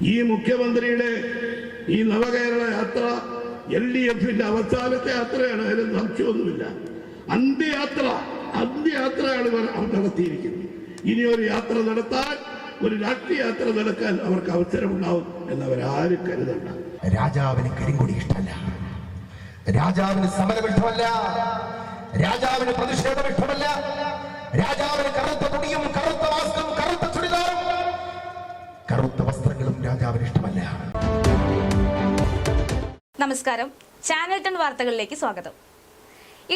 ഈ മുഖ്യമന്ത്രിയുടെ ഈ നവകേരള യാത്ര എൽ ഡി എഫിന്റെ അവസാനത്തെ യാത്രയാണ് അതിന് സംശയമൊന്നുമില്ല. അന്ത്യയാത്ര അന്ത്യയാത്രയാണ് ഇവർ നടത്തിയിരിക്കുന്നത്. ഇനി ഒരു യാത്ര നടത്താൻ ഒരു രാഷ്ട്രീയ യാത്ര നടക്കാൻ അവർക്ക് അവസരമുണ്ടാവും എന്നവരാരും കരുതണ്ട. രാജാവിന് കരിങ്കൊടി ഇഷ്ടമല്ല. രാജാവിന് സമരം ഇഷ്ടമല്ല രാജാവിന് പ്രതിഷേധം ഇഷ്ടമല്ല രാജാവിന് കറുത്ത തുണിയും കറുത്ത മാസ്കും കറുത്ത ചുരിദാറും കറുത്ത രാജാവിന് ഇഷ്ടമല്ല നമസ്കാരം. ചാനൽ ടൺ വാർത്തകളിലേക്ക് സ്വാഗതം.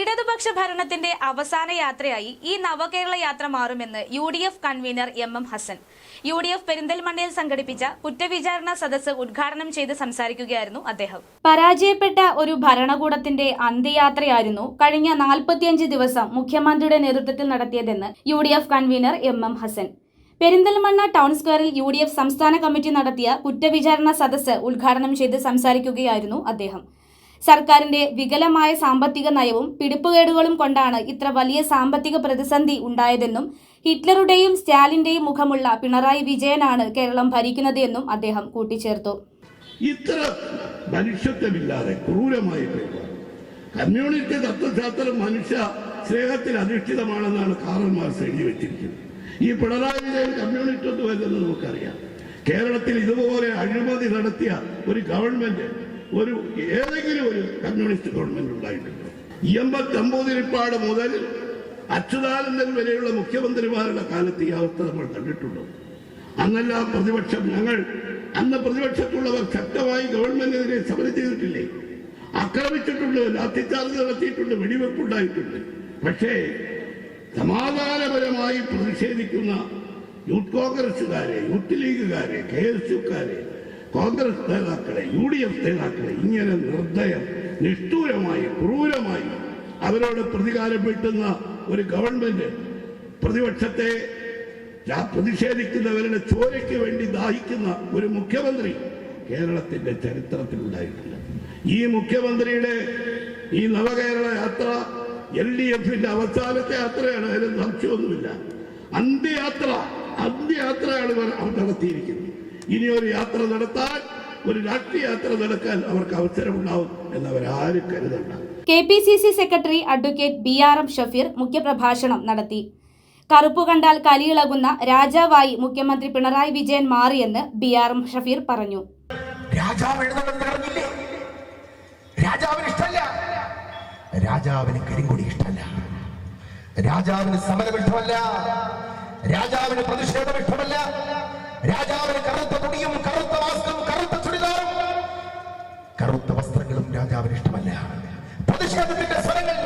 ഇടതുപക്ഷ ഭരണത്തിന്റെ അവസാന യാത്രയായി ഈ നവകേരള യാത്ര മാറുമെന്ന് U D F convener M M Hasan. U D F പെരിന്തൽമണ്ണയിൽ സംഘടിപ്പിച്ച കുറ്റവിചാരണ സദസ്സ് ഉദ്ഘാടനം ചെയ്ത് സംസാരിക്കുകയായിരുന്നു അദ്ദേഹം. പരാജയപ്പെട്ട ഒരു ഭരണകൂടത്തിന്റെ അന്ത്യയാത്രയായിരുന്നു കഴിഞ്ഞ നാൽപ്പത്തിയഞ്ച് ദിവസം മുഖ്യമന്ത്രിയുടെ നേതൃത്വത്തിൽ നടത്തിയതെന്ന് U convener M M Hasan. Perinthalmanna town സ്ക്വയറിൽ യു ഡി എഫ് സംസ്ഥാന കമ്മിറ്റി നടത്തിയ കുറ്റവിചാരണ സദസ്സ് ഉദ്ഘാടനം ചെയ്ത് സംസാരിക്കുകയായിരുന്നു അദ്ദേഹം. സർക്കാരിന്റെ വികലമായ സാമ്പത്തിക നയവും പിടിപ്പുകേടുകളും കൊണ്ടാണ് ഇത്ര വലിയ സാമ്പത്തിക പ്രതിസന്ധി ഉണ്ടായതെന്നും ഹിറ്റ്ലറുടെയും സ്റ്റാലിന്റെയും മുഖമുള്ള പിണറായി വിജയനാണ് കേരളം ഭരിക്കുന്നത് എന്നും അദ്ദേഹം കൂട്ടിച്ചേർത്തു. ഇത്ര മനുഷ്യത്വമില്ലാതെ ക്രൂരമായി പെരുമാറും കമ്മ്യൂണിസ്റ്റ് തത്വശാസ്ത്രം മനുഷ്യ സ്നേഹത്തിൽ അധിഷ്ഠിതമാണെന്നാണ് കാറൽ എഴുതി വെച്ചിരിക്കുന്നത്. ഈ പിണറായി വിജയൻ കമ്മ്യൂണിസ്റ്റ് വരുന്നത് നമുക്കറിയാം. കേരളത്തിൽ ഇതുപോലെ അഴിമതി നടത്തിയ ഒരു ഗവൺമെന്റ് ഒരു ഏതെങ്കിലും ഒരു കമ്മ്യൂണിസ്റ്റ് ഗവൺമെന്റ് ഉണ്ടായിട്ടുണ്ടോ? എൺപത്തി അമ്പതിരിപ്പാട് മുതൽ അച്യുതാനന്ദൻ വരെയുള്ള മുഖ്യമന്ത്രിമാരുടെ കാലത്ത് ഈ അവസ്ഥ നമ്മൾ കണ്ടിട്ടുണ്ടോ? അന്നെല്ലാം പ്രതിപക്ഷം ഞങ്ങൾ അന്ന് പ്രതിപക്ഷത്തുള്ളവർ ശക്തമായി ഗവൺമെന്റിനെതിരെ സമരം ചെയ്തിട്ടില്ലേ? ആക്രമിച്ചിട്ടുണ്ട് ലാത്തിച്ചാർജ് നടത്തിയിട്ടുണ്ട് വെടിവെപ്പുണ്ടായിട്ടുണ്ട്. പക്ഷേ സമാധാനപരമായി പ്രതിഷേധിക്കുന്ന യൂത്ത് കോൺഗ്രസുകാരെ യൂത്ത് ലീഗുകാരെ കെ എസ് യുക്കാരെ കോൺഗ്രസ് നേതാക്കളെ യു ഡി എഫ് നേതാക്കളെ ഇങ്ങനെ നിർദ്ദയം നിഷ്ഠൂരമായി ക്രൂരമായി അവരോട് പ്രതികാരം വീട്ടുന്ന ഒരു ഗവൺമെന്റ് പ്രതിപക്ഷത്തെ പ്രതിഷേധിക്കുന്നവരുടെ ചോരയ്ക്ക് വേണ്ടി ദാഹിക്കുന്ന ഒരു മുഖ്യമന്ത്രി കേരളത്തിന്റെ ചരിത്രത്തിൽ ഉണ്ടായിട്ടില്ല ഈ മുഖ്യമന്ത്രിയുടെ ഈ നവകേരള യാത്ര എൽ ഡി എഫിന്റെ അവസാനത്തെ യാത്രയാണ് അതിന് സംശയമൊന്നുമില്ല. അന്ത്യയാത്ര അന്ത്യയാത്രയാണ് ഇവർ അവർ നടത്തിയിരിക്കുന്നത്. ഇനി ഒരു യാത്ര നടത്താൻ ഒരു രാഷ്ട്രീയ യാത്ര നടക്കാൻ അവർക്ക് അവസരമുണ്ടാവും എന്നവരാരും കരുതണ്ട. K P C C secretary advocate B R M Shafeer മുഖ്യപ്രഭാഷണം നടത്തി. കറുപ്പു കണ്ടാൽ കലിയിളകുന്ന രാജാവായി മുഖ്യമന്ത്രി പിണറായി വിജയൻ മാറിയെന്ന് ബി ആർ എം ഷഫീർ പറഞ്ഞു. രാജാവ് എഴുതണമെന്ന് പറഞ്ഞില്ലേ? രാജാവിന് ഇഷ്ടമല്ല രാജാവിന് കരിങ്കൊടി ഇഷ്ടമല്ല. രാജാവിന് സമരം ഇഷ്ടമല്ല രാജാവിന് പ്രതിഷേധം ഇഷ്ടമല്ല രാജാവിന് കറുത്ത തുണിയും കറുത്ത മാസ്കും കറുത്ത ചുരിദാറും കറുത്ത വസ്ത്രങ്ങളും രാജാവിന് ഇഷ്ടമല്ല. പ്രതിഷേധത്തിന്റെ സ്വരങ്ങൾ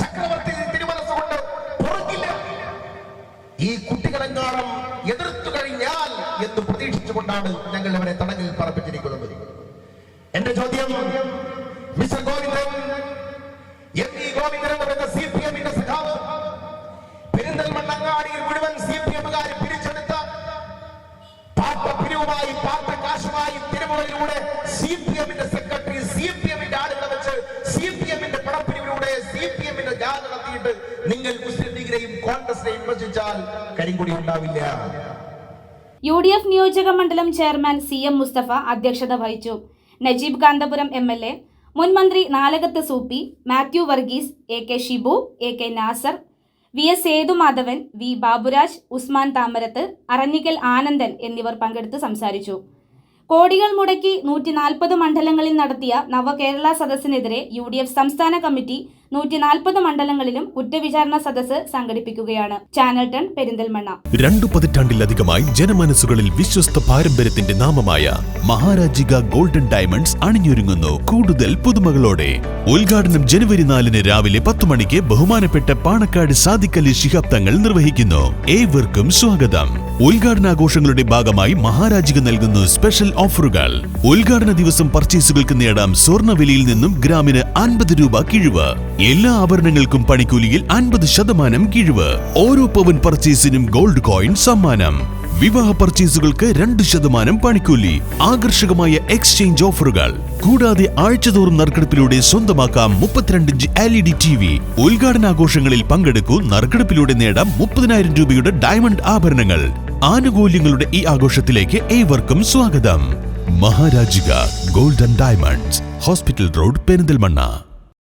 ചക്രവർത്തി തിരുമനസ്സുകൊണ്ട് പുറകില്ല ഈ കുട്ടികളെങ്ങാനും എതിർത്തു കഴിഞ്ഞാൽ എന്ന് പ്രതീക്ഷിച്ചുകൊണ്ടാണ് ഞങ്ങൾ അവരെ തടങ്കിൽ പറപ്പിച്ചിരിക്കുന്നത് എന്റെ ചോദ്യം മിസ്റ്റർ ഗോവിന്ദൻ തിരുമുറയിലൂടെ സി പി എമ്മിന്റെ സെക്രട്ടറി സി പി എമ്മിന്റെ ആളുകളെ വെച്ച് സി പി എമ്മിന്റെ പണപ്പിരിവിലൂടെ സി പി എമ്മിന്റെ ജാഥ നടത്തിയിട്ട് നിങ്ങൾ മുസ്ലിം ലീഗിനെയും കോൺഗ്രസിനെയും വിമർശിച്ചാൽ കരിങ്കൊടി ഉണ്ടാവില്ല. യു ഡി എഫ് നിയോജക മണ്ഡലം ചെയർമാൻ സി എം മുസ്തഫ അധ്യക്ഷത വഹിച്ചു. Najeeb Kanthapuram M L A മുൻ മന്ത്രി Nalakath Soopy Mathew Varghese A K Shibu A K Nasar V S Sethumadhavan V Baburaj Usman Thamarath Aranhikkal Anandan എന്നിവർ പങ്കെടുത്ത് സംസാരിച്ചു. കോടികൾ മുടക്കി നൂറ്റി നാൽപ്പത് മണ്ഡലങ്ങളിൽ നടത്തിയ നവകേരള സദസ്സിനെതിരെ യു ഡി എഫ് സംസ്ഥാന കമ്മിറ്റി നൂറ്റി നാൽപ്പത് മണ്ഡലങ്ങളിലും കുറ്റവിചാരണ സദസ്സ് സംഘടിപ്പിക്കുകയാണ്. Channel ten Perinthalmanna. രണ്ടു പതിറ്റാണ്ടിലധികമായി ജനമനസ്സുകളിൽ വിശ്വസ്ത പാരമ്പര്യത്തിന്റെ നാമമായ മഹാരാജിക ഗോൾഡൻ ഡയമണ്ട്സ് അണിഞ്ഞൊരുങ്ങുന്നു. കൂടുതൽ പുതുമകളോടെ. ഉദ്ഘാടനം ജനുവരി നാലിന് രാവിലെ പത്ത് മണിക്ക് ബഹുമാനപ്പെട്ട പാണക്കാട് സാദിഖലി ശിഹാബ് തങ്ങൾ നിർവഹിക്കുന്നു. ഏവർക്കും സ്വാഗതം. ഉദ്ഘാടനാഘോഷങ്ങളുടെ ഭാഗമായി മഹാരാജിക നൽകുന്നു സ്പെഷ്യൽ ഓഫറുകൾ. ഉദ്ഘാടന ദിവസം പർച്ചേസുകൾക്ക് നേടാം സ്വർണവിലയിൽ നിന്നും ഗ്രാമിന് അൻപത് രൂപ കിഴിവ്. എല്ലാ ആഭരണങ്ങൾക്കും പണിക്കൂലിയിൽ അൻപത് ശതമാനം കിഴിവ്. ഓരോ പവൻ പർച്ചേസിനും ഗോൾഡ് കോയിൻ സമ്മാനം. വിവാഹ പർച്ചേസുകൾക്ക് രണ്ട് ശതമാനം പണിക്കൂലി. ആകർഷകമായ എക്സ്ചേഞ്ച് ഓഫറുകൾ കൂടാതെ ആഴ്ചതോറും നറുക്കെടുപ്പിലൂടെ സ്വന്തമാക്കാം മുപ്പത്തിരണ്ട് inch L E D T V ഉദ്ഘാടനാഘോഷങ്ങളിൽ പങ്കെടുക്കൂ നറുക്കെടുപ്പിലൂടെ നേടാം മുപ്പതിനായിരം രൂപയുടെ ഡയമണ്ട് ആഭരണങ്ങൾ. ആനുകൂല്യങ്ങളുടെ ഈ ആഘോഷത്തിലേക്ക് ഏവർക്കും സ്വാഗതം. Maharajika golden diamonds hospital road Perinthalmanna.